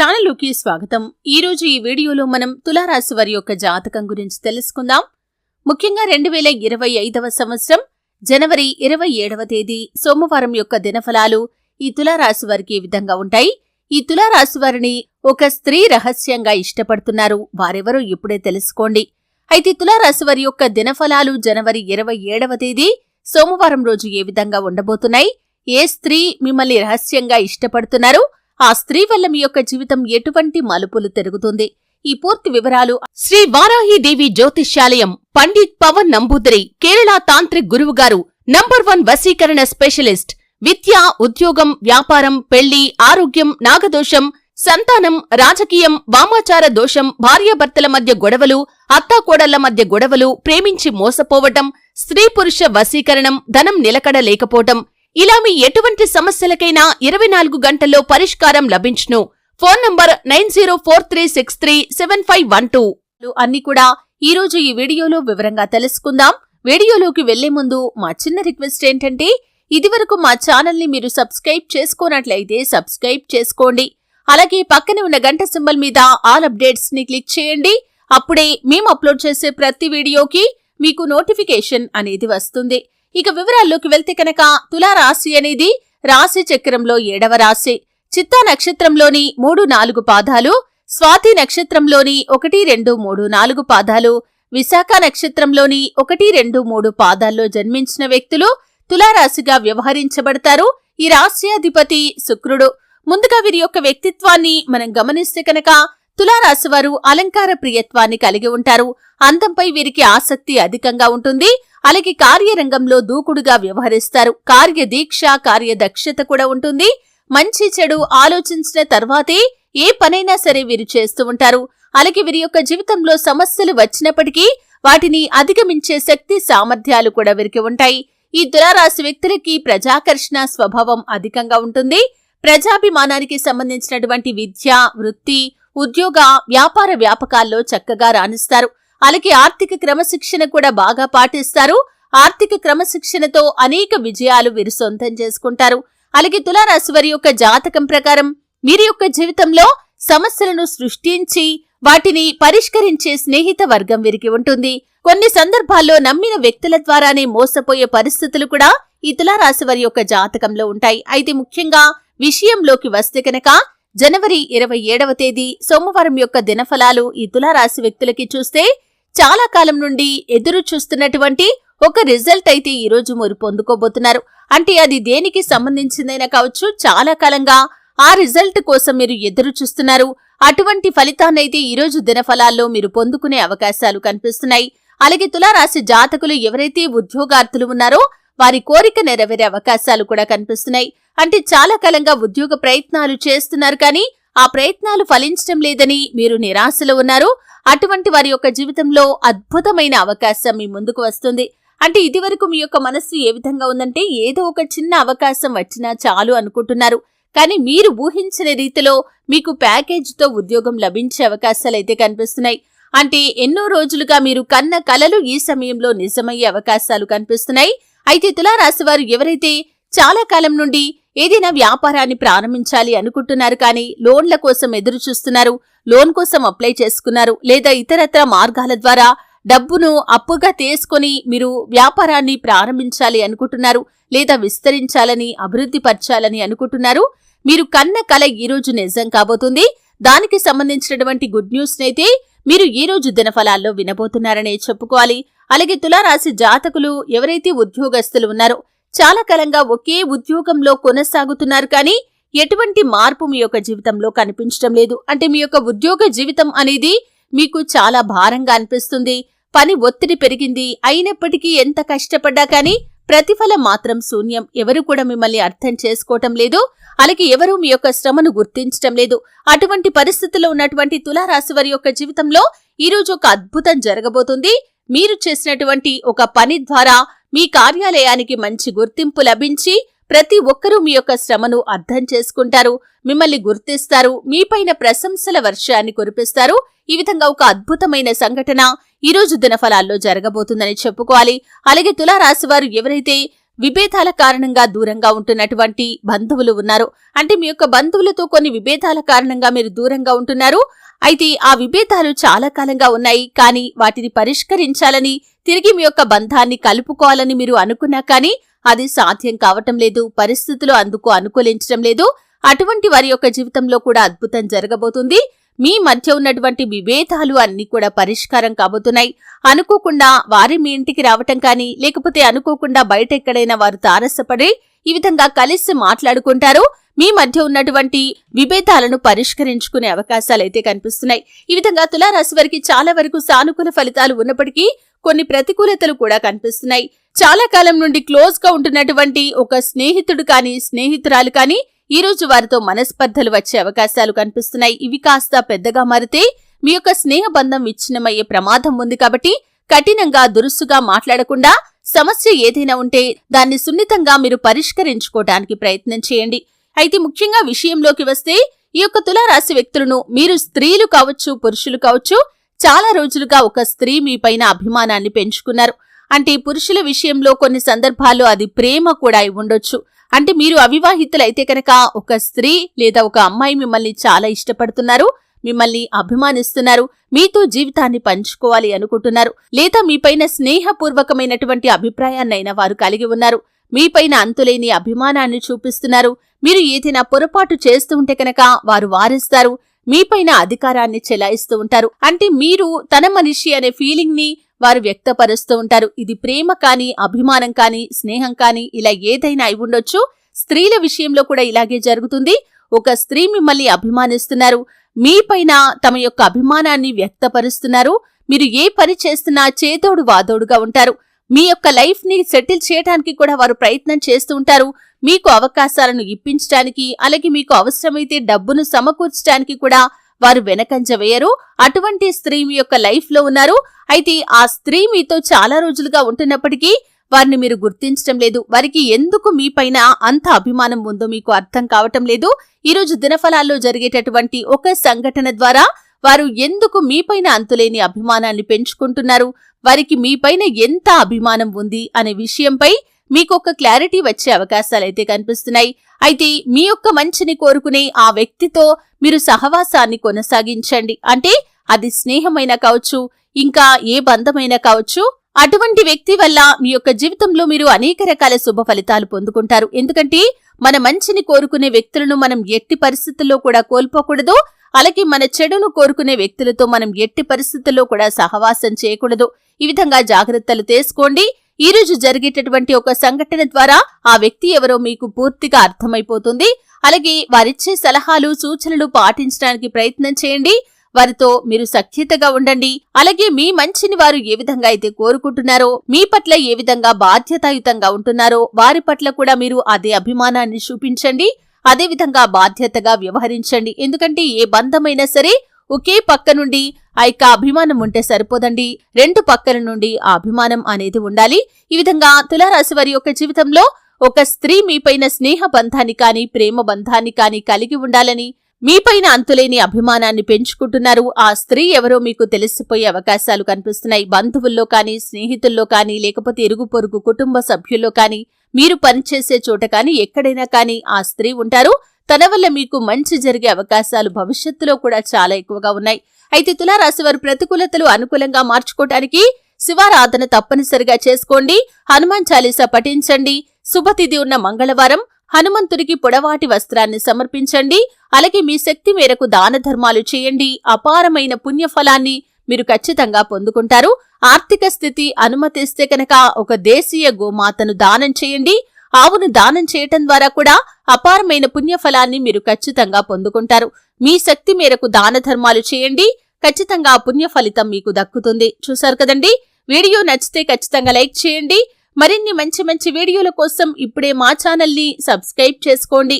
ఛానల్లోకి స్వాగతం. ఈ రోజు ఈ వీడియోలో మనం తులారాశి వారి యొక్క జాతకం గురించి తెలుసుకుందాం. ముఖ్యంగా రెండు వేల ఇరవై ఐదవ సంవత్సరం జనవరి ఇరవై ఏడవ తేదీ సోమవారం యొక్క దినఫలాలు ఈ తులారాశి వారికి ఈ విధంగా ఉంటాయి? ఈ తులారాశి వారిని ఒక స్త్రీ రహస్యంగా ఇష్టపడుతున్నారు. వారెవరో ఇప్పుడే తెలుసుకోండి. అయితే తులారాశి వారి యొక్క దినఫలాలు జనవరి ఇరవై ఏడవ తేదీ సోమవారం రోజు ఏ విధంగా ఉండబోతున్నాయి? ఏ స్త్రీ మిమ్మల్ని రహస్యంగా ఇష్టపడుతున్నారు? ఆ స్త్రీ వల్ల మీ యొక్క జీవితం ఎటువంటి మలుపులు తిరుగుతుంది? ఈ పూర్తి వివరాలు శ్రీ వారాహిదేవి జ్యోతిష్యాలయం పండిత్ పవన్ నంబూదరి కేరళ తాంత్రిక్ గురువు గారు నంబర్ వన్ వశీకరణ స్పెషలిస్ట్ విద్య ఉద్యోగం వ్యాపారం పెళ్ళి ఆరోగ్యం నాగదోషం సంతానం రాజకీయం వామాచార దోషం భార్యాభర్తల మధ్య గొడవలు అత్తాకోడళ్ళ మధ్య గొడవలు ప్రేమించి మోసపోవటం స్త్రీ పురుష వశీకరణం ధనం నిలకడ లేకపోవటం ఇలా మీ ఎటువంటి సమస్యలకైనా ఇరవై నాలుగు గంటల్లో పరిష్కారం లభించును. Phone number nine zero four three six three seven five one two. అన్ని కూడా ఈ రోజు ఈ వీడియోలో వివరంగా తెలుసుకుందాం. వీడియోలోకి వెళ్ళే ముందు మా చిన్న రిక్వెస్ట్ ఏంటంటే ఇదివరకు మా ఛానల్ని మీరు సబ్స్క్రైబ్ చేసుకోనట్లయితే సబ్స్క్రైబ్ చేసుకోండి. అలాగే పక్కనే ఉన్న గంట సింబల్ మీద ఆల్ అప్డేట్స్ని క్లిక్ చేయండి. అప్పుడే మేము అప్లోడ్ చేసే ప్రతి వీడియోకి మీకు నోటిఫికేషన్ అనేది వస్తుంది. ఇక వివరాల్లోకి వెళ్తే కనుక తులారాశి అనేది రాశి చక్రంలో ఏడవ రాశి. చిత్తా నక్షత్రంలోని మూడు నాలుగు పాదాలు స్వాతి నక్షత్రంలోని ఒకటి రెండు మూడు నాలుగు పాదాలు విశాఖ నక్షత్రంలోని ఒకటి రెండు మూడు పాదాల్లో జన్మించిన వ్యక్తులు తులారాశిగా వ్యవహరించబడతారు. ఈ రాశ్యాధిపతి శుక్రుడు. ముందుగా వీరి యొక్క వ్యక్తిత్వాన్ని మనం గమనిస్తే కనుక తులారాశి వారు అలంకార ప్రియత్వాన్ని కలిగి ఉంటారు. అందంపై వీరికి ఆసక్తి అధికంగా ఉంటుంది. అలాగే కార్యరంగంలో దూకుడుగా వ్యవహరిస్తారు. కార్యదీక్ష కార్యదక్షత కూడా ఉంటుంది. మంచి చెడు ఆలోచించిన తర్వాతే ఏ పనైనా సరే వీరు చేస్తూ ఉంటారు. అలాగే వీరి యొక్క జీవితంలో సమస్యలు వచ్చినప్పటికీ వాటిని అధిగమించే శక్తి సామర్థ్యాలు కూడా వీరికి ఉంటాయి. ఈ తులారాశి వ్యక్తులకి ప్రజాకర్షణ స్వభావం అధికంగా ఉంటుంది. ప్రజాభిమానానికి సంబంధించినటువంటి విద్య వృత్తి ఉద్యోగ వ్యాపార వ్యాపకాల్లో చక్కగా రాణిస్తారు. అలాగే ఆర్థిక క్రమశిక్షణ కూడా బాగా పాటిస్తారు. ఆర్థిక క్రమశిక్షణతో అనేక విజయాలు వీరు సొంతం చేసుకుంటారు. అలాగే తులారాశి వారి యొక్క జాతకం ప్రకారం వీరి యొక్క జీవితంలో సమస్యలను సృష్టించి వాటిని పరిష్కరించే స్నేహిత వర్గం వీరికి ఉంటుంది. కొన్ని సందర్భాల్లో నమ్మిన వ్యక్తుల ద్వారానే మోసపోయే పరిస్థితులు కూడా ఈ తులారాశి వారి యొక్క జాతకంలో ఉంటాయి. అయితే ముఖ్యంగా విషయంలోకి వస్తే కనుక జనవరి ఇరవై ఏడవ తేదీ సోమవారం యొక్క దినఫలాలు ఈ తులారాశి వ్యక్తులకి చూస్తే చాలా కాలం నుండి ఎదురు చూస్తున్నటువంటి ఒక రిజల్ట్ అయితే ఈ రోజు మీరు పొందుకోబోతున్నారు. అంటే అది దేనికి సంబంధించిందైనా కావచ్చు చాలా కాలంగా ఆ రిజల్ట్ కోసం మీరు ఎదురు చూస్తున్నారు. అటువంటి ఫలితాన్నైతే ఈరోజు దినఫలాల్లో మీరు పొందుకునే అవకాశాలు కనిపిస్తున్నాయి. అలాగే తులారాశి జాతకులు ఎవరైతే ఉద్యోగార్థులు ఉన్నారో వారి కోరిక నెరవేరే అవకాశాలు కూడా కనిపిస్తున్నాయి. అంటే చాలా కాలంగా ఉద్యోగ ప్రయత్నాలు చేస్తున్నారు కానీ ఆ ప్రయత్నాలు ఫలించడం లేదని మీరు నిరాశలో ఉన్నారు. అటువంటి వారి యొక్క జీవితంలో అద్భుతమైన అవకాశం మీ ముందుకు వస్తుంది. అంటే ఇదివరకు మీ యొక్క మనస్సు ఏ విధంగా ఉందంటే ఏదో ఒక చిన్న అవకాశం వచ్చినా చాలు అనుకుంటున్నారు. కానీ మీరు ఊహించిన రీతిలో మీకు ప్యాకేజీతో ఉద్యోగం లభించే అవకాశాలు అయితే కనిపిస్తున్నాయి. అంటే ఎన్నో రోజులుగా మీరు కన్న కలలు ఈ సమయంలో నిజమయ్యే అవకాశాలు కనిపిస్తున్నాయి. అయితే తులారాశి వారు ఎవరైతే చాలా కాలం నుండి ఏదైనా వ్యాపారాన్ని ప్రారంభించాలి అనుకుంటున్నారు కానీ లోన్ల కోసం ఎదురు చూస్తున్నారు లోన్ కోసం అప్లై చేసుకున్నారు లేదా ఇతరత్ర మార్గాల ద్వారా డబ్బును అప్పుగా తీసుకొని మీరు వ్యాపారాన్ని ప్రారంభించాలి అనుకుంటున్నారు లేదా విస్తరించాలని అభివృద్ధి పరచాలని అనుకుంటున్నారు మీరు కన్న కల ఈ రోజు నిజం కాబోతుంది. దానికి సంబంధించినటువంటి గుడ్ న్యూస్ నైతే మీరు ఈ రోజు దినఫలాల్లో వినబోతున్నారనే చెప్పుకోవాలి. అలాగే తులారాశి జాతకులు ఎవరైతే ఉద్యోగస్తులు ఉన్నారో చాలా కాలంగా ఒకే ఉద్యోగంలో కొనసాగుతున్నారు కానీ ఎటువంటి మార్పు మీ యొక్క జీవితంలో కనిపించడం లేదు. అంటే మీ యొక్క ఉద్యోగ జీవితం అనేది మీకు చాలా భారంగా అనిపిస్తుంది. పని ఒత్తిడి పెరిగింది అయినప్పటికీ ఎంత కష్టపడ్డా కానీ ప్రతిఫలం మాత్రం శూన్యం. ఎవరు కూడా మిమ్మల్ని అర్థం చేసుకోవటం లేదు. అలాగే ఎవరూ మీ యొక్క శ్రమను గుర్తించటం లేదు. అటువంటి పరిస్థితుల్లో ఉన్నటువంటి తులారాశి వారి యొక్క జీవితంలో ఈరోజు ఒక అద్భుతం జరగబోతుంది. మీరు చేసినటువంటి ఒక పని ద్వారా మీ కార్యాలయానికి మంచి గుర్తింపు లభించి ప్రతి ఒక్కరూ మీ యొక్క శ్రమను అర్థం చేసుకుంటారు మిమ్మల్ని గుర్తిస్తారు మీపైన ప్రశంసల వర్షాన్ని కురిపిస్తారు. ఈ విధంగా ఒక అద్భుతమైన సంఘటన ఈ రోజు దినఫలాల్లో జరగబోతుందని చెప్పుకోవాలి. అలాగే తులారాశి వారు ఎవరైతే విభేదాల కారణంగా దూరంగా ఉంటున్నటువంటి బంధువులు ఉన్నారు అంటే మీ యొక్క బంధువులతో కొన్ని విభేదాల కారణంగా మీరు దూరంగా ఉంటున్నారు. అయితే ఆ విభేదాలు చాలా కాలంగా ఉన్నాయి. కానీ వాటిని పరిష్కరించాలని తిరిగి మీ యొక్క బంధాన్ని కలుపుకోవాలని మీరు అనుకున్నా కానీ అది సాధ్యం కావటం లేదు పరిస్థితులు అందుకు అనుకూలించడం లేదు. అటువంటి వారి యొక్క జీవితంలో కూడా అద్భుతం జరగబోతుంది. మీ మధ్య ఉన్నటువంటి విభేదాలు అన్ని కూడా పరిష్కారం కాబోతున్నాయి. అనుకోకుండా వారి మీ ఇంటికి రావటం కానీ లేకపోతే అనుకోకుండా బయట ఎక్కడైనా వారు తారసపడి ఈ విధంగా కలిసి మాట్లాడుకుంటారు. మీ మధ్య ఉన్నటువంటి విభేదాలను పరిష్కరించుకునే అవకాశాలు అయితే కనిపిస్తున్నాయి. ఈ విధంగా తులారాశి వారికి చాలా వరకు సానుకూల ఫలితాలు ఉన్నప్పటికీ కొన్ని ప్రతికూలతలు కూడా కనిపిస్తున్నాయి. చాలా కాలం నుండి క్లోజ్గా ఉంటున్నటువంటి ఒక స్నేహితుడు కానీ స్నేహితురాలు కానీ ఈ రోజు వారితో మనస్పర్ధలు వచ్చే అవకాశాలు కనిపిస్తున్నాయి. ఇవి కాస్త పెద్దగా మారితే మీ యొక్క స్నేహ బంధం విచ్ఛిన్నమయ్యే ప్రమాదం ఉంది కాబట్టి కఠినంగా దురుసుగా మాట్లాడకుండా సమస్య ఏదైనా ఉంటే దాన్ని సున్నితంగా మీరు పరిష్కరించుకోవడానికి ప్రయత్నం చేయండి. అయితే ముఖ్యంగా విషయంలోకి వస్తే ఈ యొక్క తులారాశి వ్యక్తులను మీరు స్త్రీలు కావచ్చు పురుషులు కావచ్చు చాలా రోజులుగా ఒక స్త్రీ మీ పైన అభిమానాన్ని పెంచుకున్నారు. అంటే పురుషుల విషయంలో కొన్ని సందర్భాల్లో అది ప్రేమ కూడా అయి ఉండొచ్చు. అంటే మీరు అవివాహితులైతే కనుక ఒక స్త్రీ లేదా ఒక అమ్మాయి మిమ్మల్ని చాలా ఇష్టపడుతున్నారు మిమ్మల్ని అభిమానిస్తున్నారు మీతో జీవితాన్ని పంచుకోవాలి అనుకుంటున్నారు లేదా మీపైన స్నేహపూర్వకమైనటువంటి అభిప్రాయాన్నైనా వారు కలిగి ఉన్నారు మీపైన అంతులేని అభిమానాన్ని చూపిస్తున్నారు మీరు ఏదైనా పొరపాటు చేస్తూ ఉంటే కనుక వారు వారిస్తారు మీపైన అధికారాన్ని చెలాయిస్తూ ఉంటారు. అంటే మీరు తన మనిషి అనే ఫీలింగ్ని వారు వ్యక్తపరుస్తూ ఉంటారు. ఇది ప్రేమ కానీ అభిమానం కానీ స్నేహం కానీ ఇలా ఏదైనా అయి ఉండొచ్చు. స్త్రీల విషయంలో కూడా ఇలాగే జరుగుతుంది. ఒక స్త్రీ మిమ్మల్ని అభిమానిస్తున్నారు. మీపైన తమ యొక్క అభిమానాన్ని వ్యక్తపరుస్తున్నారు. మీరు ఏ పని చేస్తున్నా చేతోడు వాదోడుగా ఉంటారు. మీ యొక్క లైఫ్ని సెటిల్ చేయడానికి కూడా వారు ప్రయత్నం చేస్తూ ఉంటారు. మీకు అవకాశాలను ఇప్పించడానికి అలాగే మీకు అవసరమైతే డబ్బును సమకూర్చడానికి కూడా వారు వెనకంజ వేయరు. అటువంటి స్త్రీ మీ యొక్క లైఫ్లో ఉన్నారు. అయితే ఆ స్త్రీ మీతో చాలా రోజులుగా ఉంటున్నప్పటికీ వారిని మీరు గుర్తించడం లేదు. వారికి ఎందుకు మీపైన అంత అభిమానం ఉందో మీకు అర్థం కావటం లేదు. ఈరోజు దినఫలాల్లో జరిగేటటువంటి ఒక సంఘటన ద్వారా వారు ఎందుకు మీపైన అంతులేని అభిమానాన్ని పెంచుకుంటున్నారు? వారికి మీపైన ఎంత అభిమానం ఉంది? అనే విషయంపై మీకు ఒక క్లారిటీ వచ్చే అవకాశాలైతే కనిపిస్తున్నాయి. అయితే మీ యొక్క మంచిని కోరుకునే ఆ వ్యక్తితో మీరు సహవాసాన్ని కొనసాగించండి. అంటే అది స్నేహమైనా కావచ్చు ఇంకా ఏ బంధమైనా కావచ్చు అటువంటి వ్యక్తి వల్ల మీ యొక్క జీవితంలో మీరు అనేక రకాల శుభ ఫలితాలు పొందుకుంటారు. ఎందుకంటే మన మంచిని కోరుకునే వ్యక్తులను మనం ఎట్టి పరిస్థితుల్లో కూడా కోల్పోకూడదు. అలాగే మన చెడును కోరుకునే వ్యక్తులతో మనం ఎట్టి పరిస్థితుల్లో కూడా సహవాసం చేయకూడదు. ఈ విధంగా జాగ్రత్తలు తీసుకోండి. ఈ రోజు జరిగేటటువంటి ఒక సంఘటన ద్వారా ఆ వ్యక్తి ఎవరో మీకు పూర్తిగా అర్థమైపోతుంది. అలాగే వారిచ్చే సలహాలు సూచనలు పాటించడానికి ప్రయత్నం చేయండి. వారితో మీరు సఖ్యతగా ఉండండి. అలాగే మీ మంచిని వారు ఏ విధంగా అయితే కోరుకుంటున్నారో మీ పట్ల ఏ విధంగా బాధ్యతాయుతంగా ఉంటున్నారో వారి పట్ల కూడా మీరు అదే అభిమానాన్ని చూపించండి. అదే విధంగా బాధ్యతగా వ్యవహరించండి. ఎందుకంటే ఏ బంధమైనా సరే ఒకే పక్క నుండి ఆ యొక్క అభిమానం ఉంటే సరిపోదండి. రెండు పక్కల నుండి ఆ అభిమానం అనేది ఉండాలి. ఈ విధంగా తులారాశి వారి యొక్క జీవితంలో ఒక స్త్రీ మీపైన స్నేహ బంధాన్ని కానీ ప్రేమ బంధాన్ని కానీ కలిగి ఉండాలని మీపైన అంతులేని అభిమానాన్ని పెంచుకుంటున్నారు. ఆ స్త్రీ ఎవరో మీకు తెలిసిపోయే అవకాశాలు కనిపిస్తున్నాయి. బంధువుల్లో కానీ స్నేహితుల్లో కానీ లేకపోతే ఇరుగు పొరుగు కుటుంబ సభ్యుల్లో కానీ మీరు పనిచేసే చోట కానీ ఎక్కడైనా కానీ ఆ స్త్రీ ఉంటారు. తన వల్ల మీకు మంచి జరిగే అవకాశాలు భవిష్యత్తులో కూడా చాలా ఎక్కువగా ఉన్నాయి. అయితే తులారాశి వారు ప్రతికూలతలు అనుకూలంగా మార్చుకోవటానికి శివారాధన తప్పనిసరిగా చేసుకోండి. హనుమాన్ చాలీసా పఠించండి. శుభతిథి ఉన్న మంగళవారం హనుమంతుడికి పొడవాటి వస్త్రాన్ని సమర్పించండి. అలాగే మీ శక్తి మేరకు దాన ధర్మాలు చేయండి. అపారమైన పుణ్యఫలాన్ని మీరు ఖచ్చితంగా పొందుకుంటారు. ఆర్థిక స్థితి అనుమతిస్తే కనుక ఒక దేశీయ గోమాతను దానం చేయండి. ఆవును దానం చేయటం ద్వారా కూడా అపారమైన పుణ్యఫలాన్ని మీరు ఖచ్చితంగా పొందుకుంటారు. మీ శక్తి మేరకు దాన ధర్మాలు చేయండి. ఖచ్చితంగా ఆ పుణ్య ఫలితం మీకు దక్కుతుంది. చూశారు కదండి? వీడియో నచ్చితే ఖచ్చితంగా లైక్ చేయండి. మరిన్ని మంచి మంచి వీడియోల కోసం ఇప్పుడే మా ఛానల్ని సబ్స్క్రైబ్ చేసుకోండి.